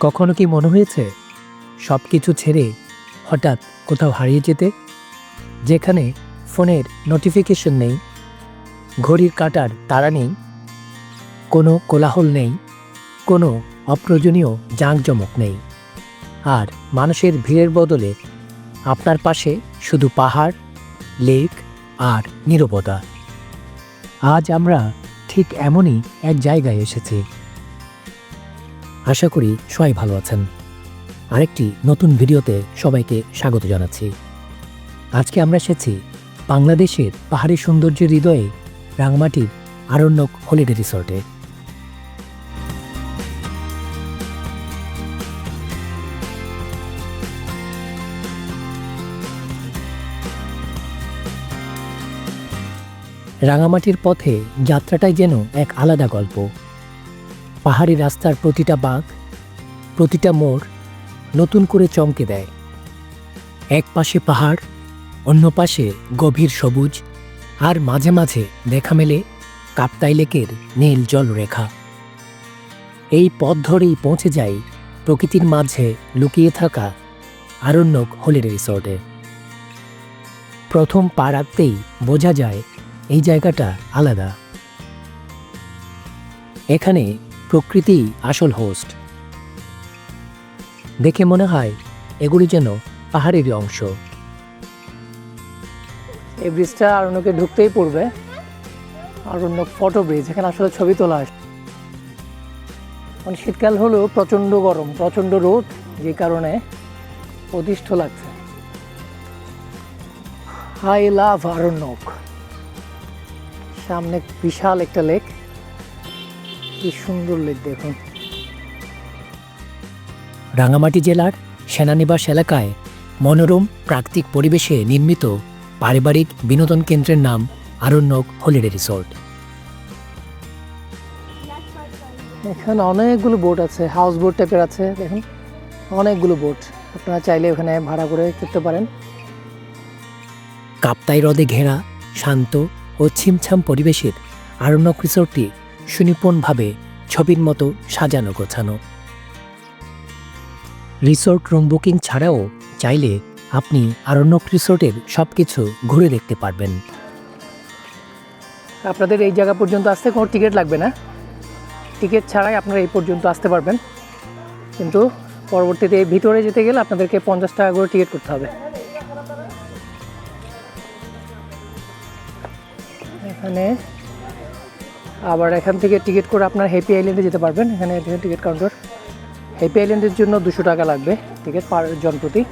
কখনো কি মনে হয়েছে? সব কিছু ছেড়ে হঠাৎ কোথাও হারিয়ে যেতে? যেখানে ফোনের নোটিফিকেশন নেই, ঘড়ির কাটার তারা নেই, কোনো কোলাহল নেই, কোনো অপ্রয়োজনীয় জাঁকজমক নেই। আর মানুষের ভিড়ের বদলে আপনার পাশে শুধু পাহাড়, লেক আর নীরবতা। আজ আমরা ঠিক এমনই এক জায়গায় এসেছি। আশা করি সবাই ভালো আছেন। আরেকটি নতুন ভিডিওতে সবাইকে স্বাগত জানাচ্ছি। আজকে আমরা এসেছি বাংলাদেশের পাহাড়ি সৌন্দর্যের হৃদয়ে রাংমাটির আরণ্যক হলিডে রিসর্টে। রাঙামাটির পথে যাত্রাটাই যেন এক আলাদা গল্প। পাহাড়ি রাস্তার প্রতিটা বাঁক, প্রতিটা মোড় নতুন করে চমকে দেয়। এক পাশে পাহাড়, অন্য পাশে গভীর সবুজ, আর মাঝে মাঝে দেখা মেলে কাপ্তাই লেকের নীল জলরেখা। এই পথ ধরেই পৌঁছে যাই প্রকৃতির মাঝে লুকিয়ে থাকা আরণ্যক হলিডে রিসর্টে। প্রথম পা রাখতেই বোঝা যায় এই জায়গাটা আলাদা। এখানে প্রকৃতি আসল হোস্ট দেখে মনে হয় এগুলি যেন পাহাড়েরই অংশ। এই ব্রিজটা আরণ্যকে ঢুকতেই পড়বে। আরণ্যক ফটো ব্রিজ এখানে আসলে ছবি তোলা হয়। মানে শীতকাল হলেও প্রচণ্ড গরম, প্রচণ্ড রোদ, যে কারণে অতিষ্ঠ লাগছে। হাই লাভ আরণ্যক সামনে বিশাল একটা লেক কি সুন্দর লেক দেখুন। রাঙামাটি জেলার সেনানিবাস এলাকায় মনোরম প্রাকৃতিক পরিবেশে নির্মিত পারিবারিক বিনোদন কেন্দ্রের নাম আরণ্যক হলিডে রিসর্ট। এখানে অনেকগুলো বোট আছে হাউস বোট টাইপের আছে দেখুন। অনেকগুলো বোট আপনারা চাইলে ওখানে ভাড়া করে করতে পারেন। কাপ্তাই হ্রদে ঘেরা শান্ত ও ছিমছাম পরিবেশের আরণ্যক রিসর্টটি সুনিপুণভাবে ছবির মতো সাজানো গোছানো। রিসর্ট রুম বুকিং ছাড়াও চাইলে আপনি আরণ্যক রিসর্টের সব কিছু ঘুরে দেখতে পারবেন। আপনাদের এই জায়গা পর্যন্ত আসতে কোনো টিকিট লাগবে না। টিকিট ছাড়াই আপনারা এই পর্যন্ত আসতে পারবেন। কিন্তু পরবর্তীতে ভিতরে যেতে গেলে আপনাদেরকে পঞ্চাশ টাকা করে টিকিট করতে হবে। এখানে আবার এখান থেকে টিকিট করে আপনার হ্যাপি আইল্যান্ডে যেতে পারবেন। এখানে টিকিট কাউন্টার হ্যাপি আইল্যান্ডের জন্য দুশো টাকা লাগবে টিকিট পার জন প্রতি।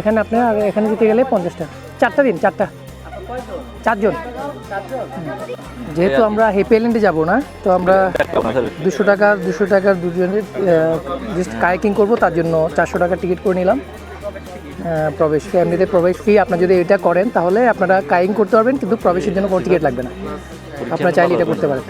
এখানে আপনার আর এখানে যেতে গেলে পঞ্চাশ টাকা চারটা দিন, চারটা। চারজন। যেহেতু আমরা হেপি আইল্যান্ডে যাব না, তো আমরা দুশো টাকা, দুশো টাকার দুজনের জাস্ট কায়াকিং করব, তার জন্য চারশো টাকা টিকিট করে নিলাম। প্রবেশ ফি এমনিতে প্রবেশ ফি আপনারা যদি এটা করেন, তাহলে আপনারা কাইং করতে পারবেন, কিন্তু প্রবেশের জন্য কোনো টিকিট লাগবে না। আপনারা চাইলে এটা করতে পারেন।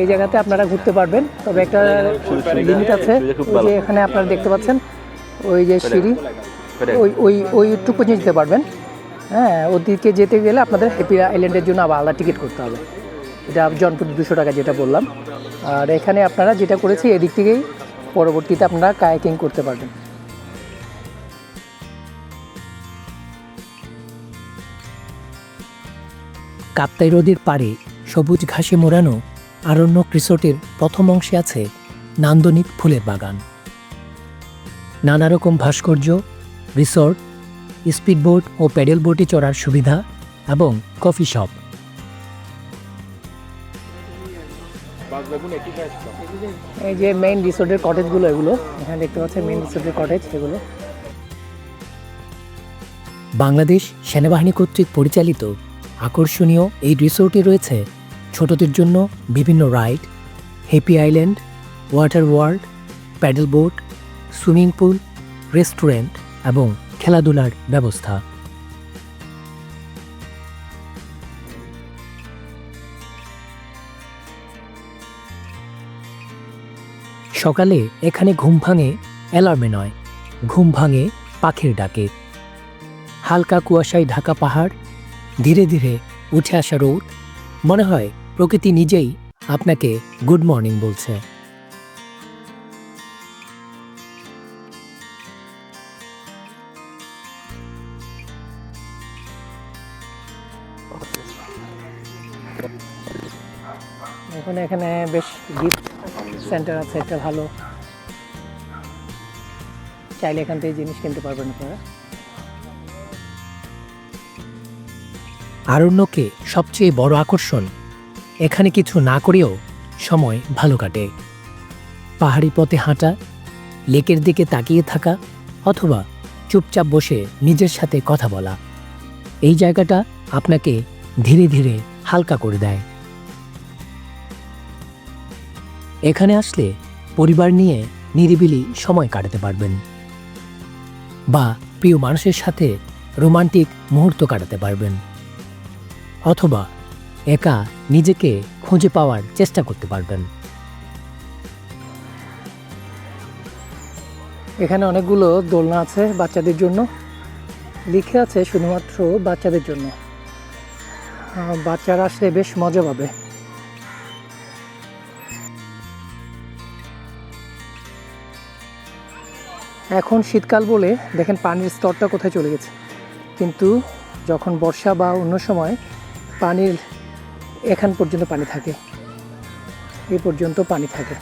এই জায়গাতে আপনারা ঘুরতে পারবেন, তবে একটা লিমিট আছে যে এখানে আপনারা দেখতে পাচ্ছেন, ওই যে সিঁড়ি, ওই ওই ওইটুকু যেতে পারবেন। হ্যাঁ ওদিকে যেতে গেলে আপনাদের হ্যাপি আইল্যান্ডের জন্য আবার আলাদা টিকিট করতে হবে। এটা জনপ্রতি দুশো টাকা যেটা বললাম। আর এখানে আপনারা যেটা করেছি, এদিক থেকেই পরবর্তীতে আপনারা কায়াকিং করতে পারবেন। কাপ্তাই নদীর পাড়ে সবুজ ঘাসে মোড়ানো আরণ্যক রিসোর্টের প্রথম অংশে আছে নান্দনিক ফুলের বাগান। নানা রকম ভাস্কর্য, রিসোর্ট স্পিডবোট ও প্যাডেল বোটে চড়ার সুবিধা এবং কফি শপ। এই যে মেইন রিসোর্টের কটেজগুলো এগুলো এখানে দেখতে পাচ্ছেন মেইন রিসোর্টের কটেজ এগুলো। বাংলাদেশ সেনাবাহিনী কর্তৃক পরিচালিত আকর্ষণীয় এই রিসোর্টে রয়েছে ছোটদের জন্য বিভিন্ন ride happy island water world paddle boat swimming pool restaurant এবং খেলাধুলার ব্যবস্থা। সকালে এখানে ঘুম ভাঙে অ্যালার্মে নয়, ঘুম ভাঙে পাখির ডাকে। হালকা কুয়াশায় ঢাকা পাহাড়, ধীরে ধীরে উঠে আসা রোদ। মনে হয় প্রকৃতি নিজেই আপনাকে গুড মর্নিং বলছে। এখন বেশ গিফট সেন্টার আছে, একটা ভালো। চাইলে এখান থেকে জিনিস কিনতে পারবেন আপনারা। আরণ্যকে সবচেয়ে বড় আকর্ষণ, এখানে কিছু না করেও সময় ভালো কাটে। পাহাড়ি পথে হাঁটা, লেকের দিকে তাকিয়ে থাকা, অথবা চুপচাপ বসে নিজের সাথে কথা বলা। এই জায়গাটা আপনাকে ধীরে ধীরে হালকা করে দেয়। এখানে আসলে পরিবার নিয়ে নিরিবিলি সময় কাটাতে পারবেন। বা প্রিয় মানুষের সাথে রোমান্টিক মুহূর্ত কাটাতে পারবেন। অথবা একা নিজেকে খুঁজে পাওয়ার চেষ্টা করতে পারবেন। এখানে অনেকগুলো দোলনা আছে বাচ্চাদের জন্য। লিখে আছে শুধুমাত্র বাচ্চাদের জন্য। বাচ্চারা আসলে বেশ মজা পাবে। এখন শীতকাল বলে দেখেন পানির স্তরটা কোথায় চলে গেছে। কিন্তু যখন বর্ষা বা অন্য সময় পানির এখান পর্যন্ত পানি থাকে এই পর্যন্ত পানি থাকে।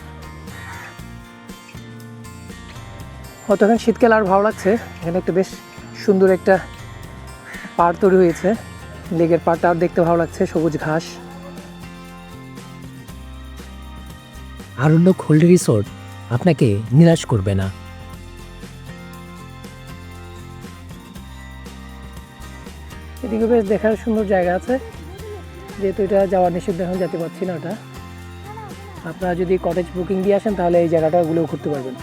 হয়তো এখন শীতকাল আর ভালো লাগছে, এখানে একটা বেশ সুন্দর একটা পাড় তৈরি হয়েছে। লেগের পাড়টা আর দেখতে ভালো লাগছে, সবুজ ঘাস। আরণ্য হোল্ড রিসোর্ট আপনাকে নিরাশ করবে না। এদিকে বেশ দেখার সুন্দর জায়গা আছে। যেহেতু এটা যাওয়ার নিষিদ্ধ, এখন যেতে পারছি না ওটা। আপনারা যদি কটেজ বুকিং দিয়ে আসেন, তাহলে এই জায়গাটা জায়গাটাগুলো ঘুরতে পারবেন।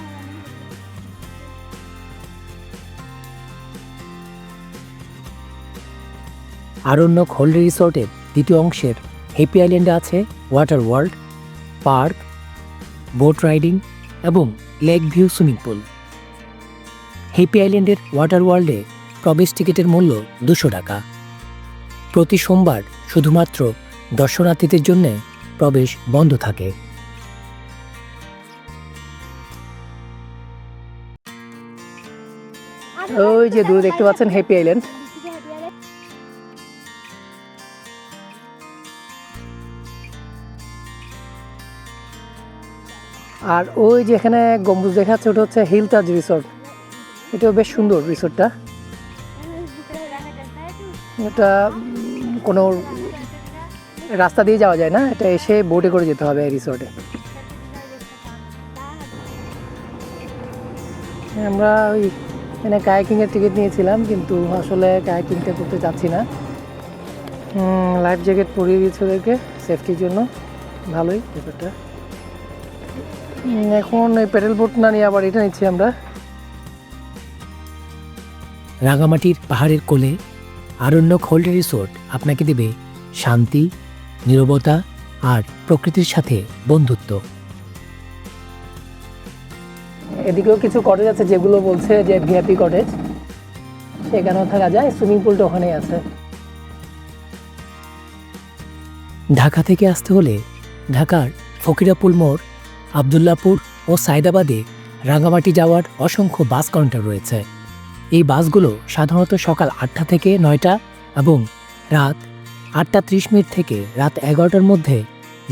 আরণ্য হোল্ড রিসোর্টের দ্বিতীয় অংশের হ্যাপি আইল্যান্ডে আছে water world park boat riding এবং lake view swimming pool happy আইল্যান্ডের ওয়াটার ওয়ার্ল্ডে প্রবেশ টিকিটের মূল্য দুশো টাকা। প্রতি সোমবার শুধুমাত্র দর্শনার্থীদের জন্য প্রবেশ বন্ধ থাকে। ওই যে দূরে দেখতে পাচ্ছেন হ্যাপি আইল্যান্ড আর ওই যেখানে গম্বুজ দেখা যাচ্ছে, ওটা হচ্ছে হিল তাজ রিসোর্ট এটাও বেশ সুন্দর রিসোর্টটা এটা কোনো রাস্তা দিয়ে যাওয়া যায় না, এটা এসে বোটে করে যেতে হবে রিসোর্টে আমরা ওই এখানে কায়াকিংয়ের টিকিট নিয়েছিলাম, কিন্তু আসলে কায়াকিংটা করতে চাচ্ছি না। লাইফ জ্যাকেট পরিয়ে দিয়েছে ওদেরকে সেফটির জন্য। ভালোই ব্যাপারটা। এখন এই প্যাডেল বোট না নিয়ে আবার এটা নিচ্ছি আমরা। রাঙামাটির পাহাড়ের কোলে আরণ্যক হোল্ড রিসোর্ট আপনাকে দেবে শান্তি নীরবতা আর প্রকৃতির সাথে বন্ধুত্ব। এদিকেও কিছু কটেজ আছে যেগুলো বলছে যে ভিআইপি কটেজ সেখানেও থাকা যায় সুইমিং পুলটা ওখানেই আছে। ঢাকা থেকে আসতে হলে ঢাকার ফকিরাপুল মোড় আবদুল্লাপুর ও সাইদাবাদে রাঙামাটি যাওয়ার অসংখ্য বাস কাউন্টার রয়েছে। এই বাসগুলো সাধারণত সকাল আটটা থেকে নয়টা এবং রাত আটটা ত্রিশ মিনিট থেকে রাত এগারোটার মধ্যে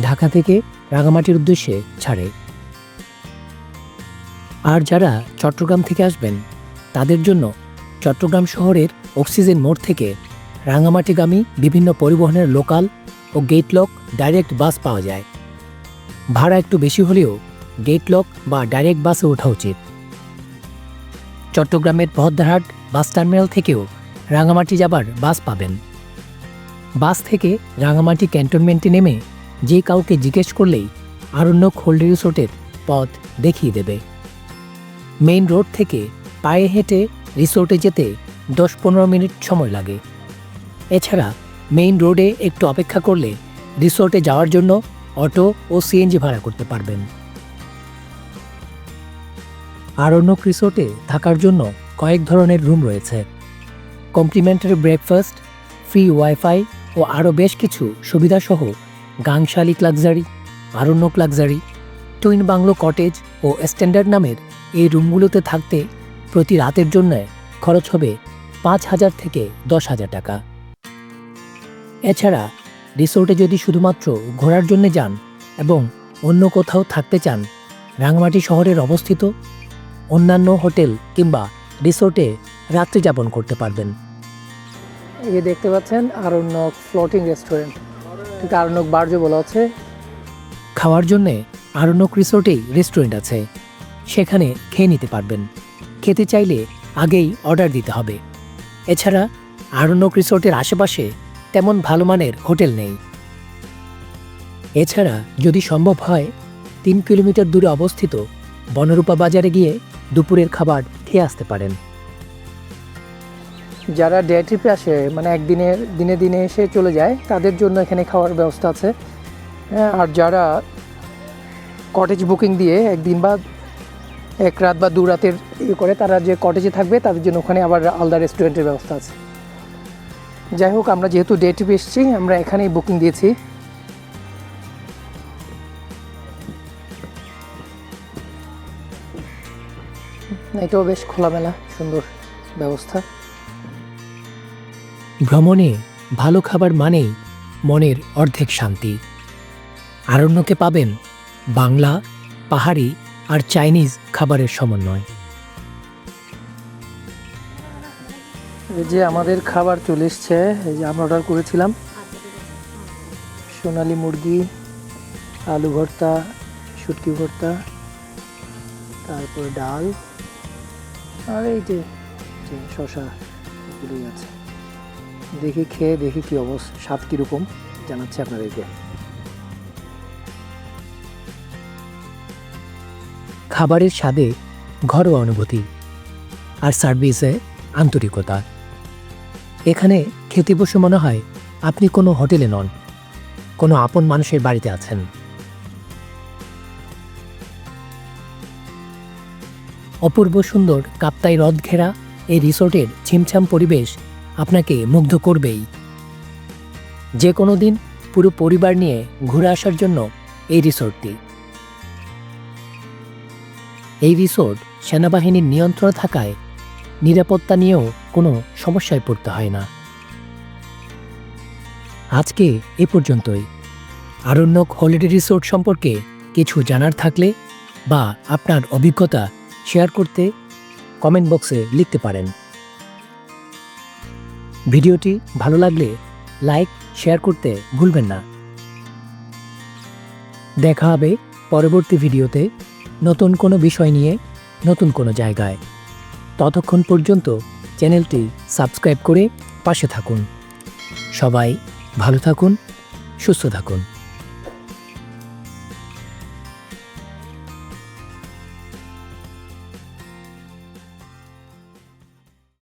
ঢাকা থেকে রাঙামাটির উদ্দেশ্যে ছাড়ে। আর যারা চট্টগ্রাম থেকে আসবেন, তাদের জন্য চট্টগ্রাম শহরের অক্সিজেন মোড় থেকে রাঙামাটিগামী বিভিন্ন পরিবহনের লোকাল ও গেটলক ডাইরেক্ট বাস পাওয়া যায়। ভাড়া একটু বেশি হলেও গেটলক বা ডাইরেক্ট বাসে ওঠা উচিত। চট্টগ্রামের পদ্মারহাট বাস টার্মিনাল থেকেও রাঙামাটি যাবার বাস পাবেন। বাস থেকে রাঙামাটি ক্যান্টনমেন্টে নেমে যে কাউকে জিজ্ঞেস করলেই আরণ্যক হোল্ড রিসোর্টের পথ দেখিয়ে দেবে। মেইন রোড থেকে পায়ে হেঁটে রিসোর্টে যেতে দশ পনেরো মিনিট সময় লাগে। এছাড়া মেইন রোডে একটু অপেক্ষা করলে রিসোর্টে যাওয়ার জন্য অটো ও সিএনজি ভাড়া করতে পারবেন। আরণ্যক রিসোর্টে থাকার জন্য কয়েক ধরনের রুম রয়েছে। কমপ্লিমেন্টারি ব্রেকফাস্ট, ফ্রি ওয়াইফাই ও আরও বেশ কিছু সুবিধাসহ Gangshalik luxury, Aranyak luxury, twin bungalow cottage ও স্ট্যান্ডার্ড নামের এই রুমগুলোতে থাকতে প্রতি রাতের জন্য খরচ হবে পাঁচ হাজার থেকে দশ হাজার টাকা। এছাড়া রিসোর্টে যদি শুধুমাত্র ঘোরার জন্য যান এবং অন্য কোথাও থাকতে চান, রাঙামাটি শহরের অবস্থিত অন্যান্য হোটেল কিংবা রিসোর্টে রাত্রি যাপন করতে পারবেন। এই দেখতে পাচ্ছেন আরণ্যক ফ্লোটিং রেস্টুরেন্ট। ঠিক আরণ্যক বার্জ বলা আছে খাওয়ার জন্যে আরণ্যক রিসোর্টেই রেস্টুরেন্ট আছে। সেখানে খেয়ে নিতে পারবেন। খেতে চাইলে আগেই অর্ডার দিতে হবে। এছাড়া আরণ্যক রিসোর্টের আশেপাশে তেমন ভালো মানের হোটেল নেই। এছাড়া যদি সম্ভব হয় তিন কিলোমিটার দূরে অবস্থিত বনরূপা বাজারে গিয়ে দুপুরের খাবার খেয়ে আসতে পারেন। যারা ডে ট্রিপে আসে মানে একদিনের দিনে দিনে এসে চলে যায় তাদের জন্য এখানে খাওয়ার ব্যবস্থা আছে। হ্যাঁ, আর যারা কটেজ বুকিং দিয়ে একদিন বা এক রাত বা দু রাতের ইয়ে করে তারা যে কটেজে থাকবে তাদের জন্য ওখানে আবার আলাদা রেস্টুরেন্টের ব্যবস্থা আছে। যাই হোক আমরা যেহেতু ডে ট্রিপে এসেছি আমরা এখানেই বুকিং দিয়েছি। এটাও বেশ খোলামেলা সুন্দর ব্যবস্থা। ভ্রমণে ভালো খাবার মানেই মনের অর্ধেক শান্তি। আরণ্যকে পাবেন বাংলা পাহাড়ি আর চাইনিজ খাবারের সমন্বয়। এই যে আমাদের খাবার চলে এসছে এই যে আমরা অর্ডার করেছিলাম। সোনালি মুরগি আলু ভর্তা শুটকি ভর্তা তারপর ডাল। আর এই যে শশা এগুলোই আছে। দেখি, খেয়ে দেখি কি অবস্থা, স্বাদ কীরকম জানাচ্ছি আপনাদেরকে। খাবারের স্বাদে ঘরোয়া অনুভূতি আর সার্ভিসে আন্তরিকতা। এখানে খেতে বসে মনে হয় আপনি কোনো হোটেলে নন, কোনো আপন মানুষের বাড়িতে আছেন। অপূর্ব সুন্দর কাপ্তাই হ্রদ ঘেরা এই রিসোর্টের ছিমছাম পরিবেশ আপনাকে মুগ্ধ করবেই। যে কোনো দিন পুরো পরিবার নিয়ে ঘুরে আসার জন্য এই রিসোর্টটি। এই রিসোর্ট সেনাবাহিনীর নিয়ন্ত্রণ থাকায় নিরাপত্তা নিয়েও কোনো সমস্যায় পড়তে হয় না। আজকে এ পর্যন্তই। আরণ্যক হলিডে রিসোর্ট সম্পর্কে কিছু জানার থাকলে বা আপনার অভিজ্ঞতা শেয়ার করতে কমেন্ট বক্সে লিখতে পারেন। ভিডিওটি ভালো লাগলে লাইক, শেয়ার করতে ভুলবেন না। দেখা হবে পরবর্তী ভিডিওতে নতুন কোনো বিষয় নিয়ে নতুন কোনো জায়গায়। ততক্ষণ পর্যন্ত চ্যানেলটি সাবস্ক্রাইব করে পাশে থাকুন। সবাই ভালো থাকুন, সুস্থ থাকুন।